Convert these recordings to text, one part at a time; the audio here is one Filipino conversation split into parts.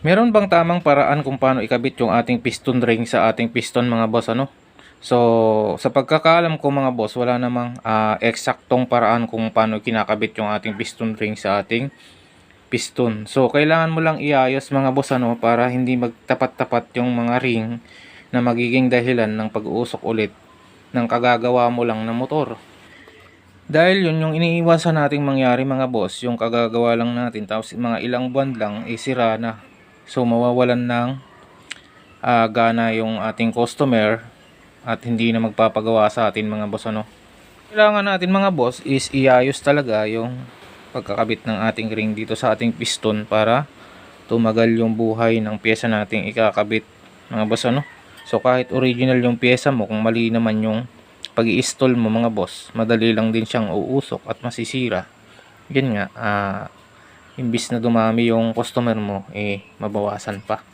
Meron bang tamang paraan kung paano ikabit yung ating piston ring sa ating piston mga boss ano? So, sa pagkakaalam ko mga boss, wala namang ah, eksaktong paraan kung paano kinakabit yung ating piston ring sa ating piston. So, kailangan mo lang iayos mga boss ano para hindi magtapat-tapat yung mga ring na magiging dahilan ng pag-uusok ulit ng kagagawa mo lang na motor. Dahil yun yung iniiwasan nating mangyari mga boss, yung kagagawa lang natin tapos mga ilang buwan lang isira na. So mawawalan ng ah, gana yung ating customer at hindi na magpapagawa sa atin mga boss ano. Kailangan natin mga boss is iayos talaga yung pagkakabit ng ating ring dito sa ating piston para tumagal yung buhay ng pyesa nating ikakabit mga boss ano. So kahit original yung pyesa mo kung mali naman yung pag install mo mga boss, madali lang din siyang uusok at masisira. Yan nga, ah, imbis na dumami yung customer mo, eh, mabawasan pa.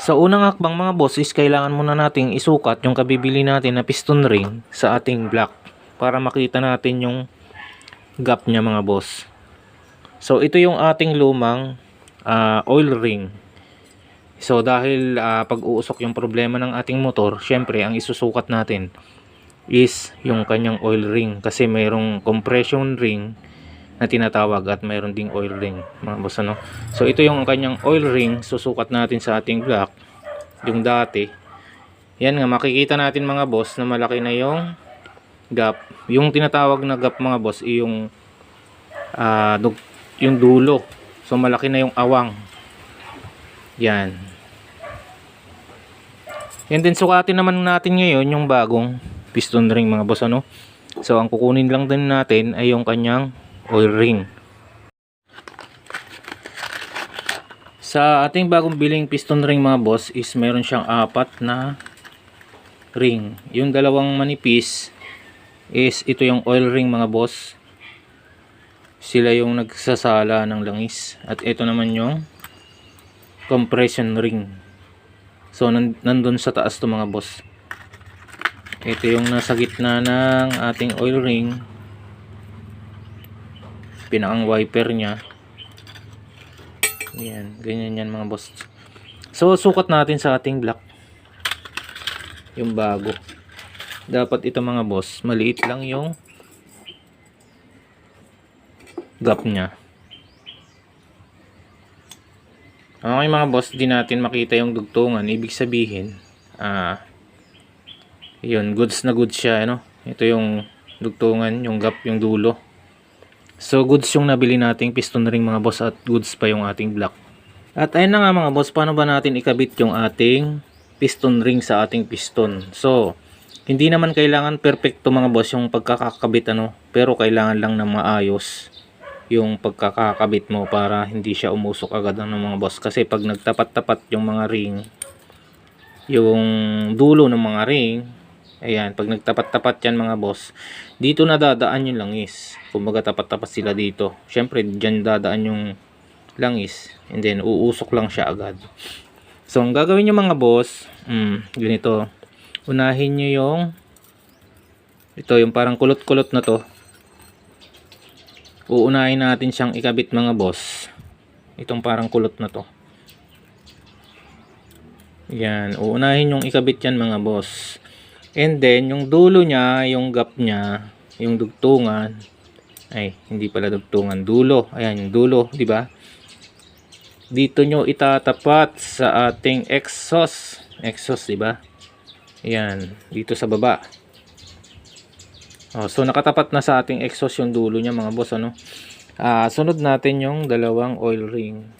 Sa unang hakbang mga boss is kailangan muna nating isukat yung kabibili natin na piston ring sa ating block para makita natin yung gap niya mga boss. So ito yung ating lumang ah, oil ring. So dahil ah, pag-uusok yung problema ng ating motor, syempre ang isusukat natin is yung kanyang oil ring kasi mayroong compression ring na tinatawag at mayroon ding oil ring mga boss ano. So ito yung kanyang oil ring susukat natin sa ating block yung dati. Yan nga makikita natin mga boss na malaki na yung gap. Yung tinatawag na gap mga boss yung dug- yung dulo. So malaki na yung awang. Yan. Yan din sukatin naman natin ngayon yung bagong piston ring mga boss ano. So ang kukunin lang din natin ay yung kanyang oil ring. Sa ating bagong biling piston ring mga boss is meron siyang apat na ring. Yung dalawang manipis is ito yung oil ring mga boss. Sila yung nagsasala ng langis. At ito naman yung compression ring. So nan nandun sa taas to mga boss. Ito yung nasa gitna ng ating oil ring. Pinakang wiper niya. Yan, ganyan yan mga boss. So sukat natin sa ating block. Yung bago. Dapat ito mga boss, maliit lang yung gap niya. Okay mga boss, di natin makita yung dugtungan. Ibig sabihin, ah, yun, goods na goods siya, ano? Ito yung dugtungan, yung gap, yung dulo. So, goods yung nabili nating piston ring mga boss at goods pa yung ating block. At ayun na nga mga boss, paano ba natin ikabit yung ating piston ring sa ating piston? So, hindi naman kailangan perfecto mga boss yung pagkakakabit ano, pero kailangan lang na maayos yung pagkakakabit mo para hindi siya umusok agad ng mga boss. Kasi pag nagtapat-tapat yung mga ring, yung dulo ng mga ring, ayan, pag nagtapat-tapat yan mga boss, dito na dadaan yung langis. Kumbaga tapat-tapat sila dito. Syempre, dyan dadaan yung langis. And then, uusok lang siya agad. So, ang gagawin nyo mga boss, mm, ganito. Unahin nyo yung ito, yung parang kulot-kulot na to. Uunahin natin siyang ikabit mga boss. Itong parang kulot na to. Yan, uunahin yung ikabit yan mga boss. And then, yung dulo niya, yung gap niya, yung dugtungan, ay, hindi pala dugtungan, dulo. Ayan, yung dulo, di ba? Dito nyo itatapat sa ating exhaust. Exhaust, di ba? Ayan, dito sa baba. Oh, so, nakatapat na sa ating exhaust yung dulo niya mga boss, ano? Ah, sunod natin yung dalawang oil ring.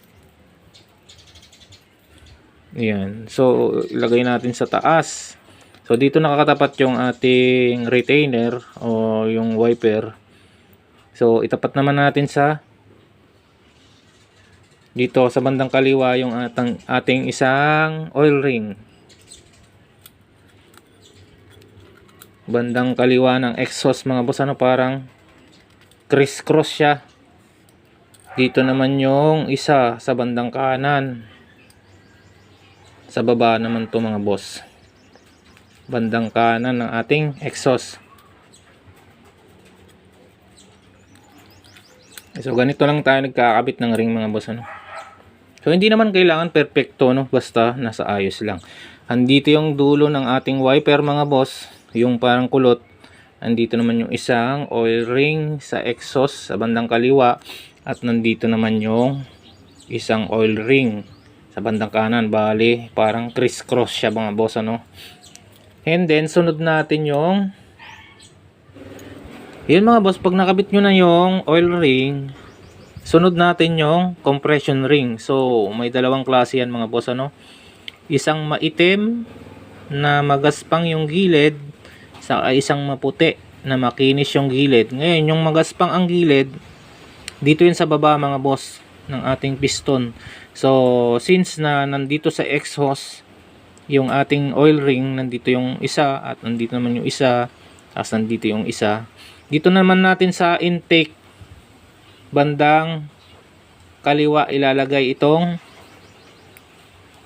Ayan. So, ilagay natin sa taas. So, dito nakakatapat yung ating retainer o yung wiper. So, itapat naman natin sa dito sa bandang kaliwa yung atang, ating isang oil ring. Bandang kaliwa ng exhaust mga boss ano parang criss-cross siya. Dito naman yung isa sa bandang kanan. Sa baba naman to mga boss. Bandang kanan ng ating exhaust. So ganito lang tayo nagkakabit ng ring mga boss ano. So hindi naman kailangan perfecto no, basta nasa ayos lang. Andito yung dulo ng ating wiper mga boss, yung parang kulot. Andito naman yung isang oil ring sa exhaust sa bandang kaliwa at nandito naman yung isang oil ring sa bandang kanan. Bali, parang criss-cross siya mga boss ano. And then sunod natin yung yun mga boss, pag nakabit nyo na yung oil ring, sunod natin yung compression ring. So, may dalawang klase yan mga boss ano. Isang maitim na magaspang yung gilid sa isang maputi na makinis yung gilid. Ngayon, yung magaspang ang gilid, dito yun sa baba mga boss ng ating piston. So, since na nandito sa exhaust, yung ating oil ring, nandito yung isa at nandito naman yung isa, tapos nandito yung isa. Dito naman natin sa intake bandang kaliwa ilalagay itong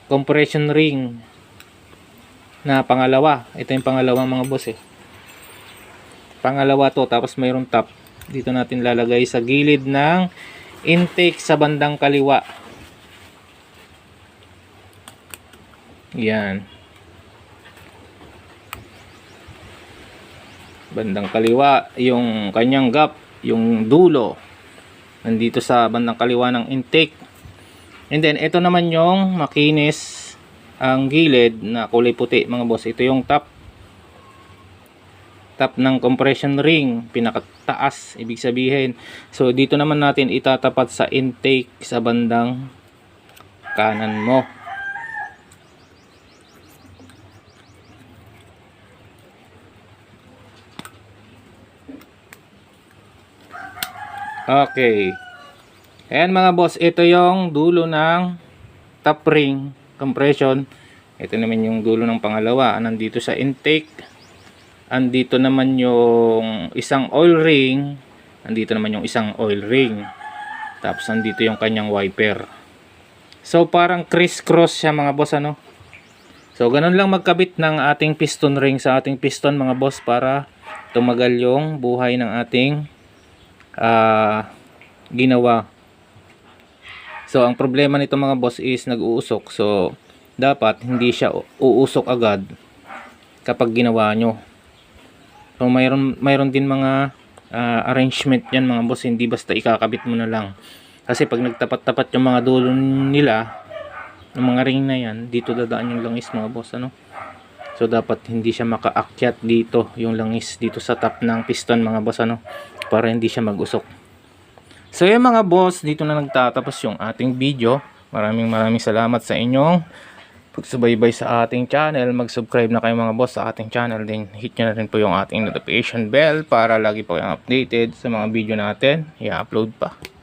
compression ring na pangalawa. Ito yung pangalawang mga boss eh. Pangalawa to tapos mayroong top. Dito natin lalagay sa gilid ng intake sa bandang kaliwa. Yan. bandang kaliwa yung kanyang gap yung dulo. Nandito sa bandang kaliwa ng intake. And then ito naman yung makinis ang gilid na kulay puti mga boss. Ito yung top. Top ng compression ring pinakataas ibig sabihin. So dito naman natin itatapat sa intake sa bandang kanan mo Okay. Ayan mga boss, ito yung dulo ng top ring compression. Ito naman yung dulo ng pangalawa. Nandito sa intake. Andito naman yung isang oil ring. Andito naman yung isang oil ring. Tapos andito yung kanyang wiper. So parang criss-cross siya mga boss ano. So ganun lang magkabit ng ating piston ring sa ating piston mga boss para tumagal yung buhay ng ating ah, ginawa. So, ang problema nito mga boss is nag-uusok. So, dapat hindi siya uusok agad kapag ginawa nyo. So, mayroon, mayroon din mga ah, arrangement yan mga boss. Hindi basta ikakabit mo na lang. Kasi pag nagtapat-tapat yung mga dulo nila, ng mga ring na yan, dito dadaan yung langis mga boss. Ano? So, dapat hindi siya makaakyat dito, yung langis dito sa top ng piston mga boss. Ano? Para hindi siya mag-usok. So yun mga boss, dito na nagtatapos yung ating video. Maraming maraming salamat sa inyong pagsubaybay sa ating channel. Mag-subscribe na kayo mga boss sa ating channel. Then hit nyo na rin po yung ating notification bell para lagi po kayong updated sa mga video natin. I-upload pa.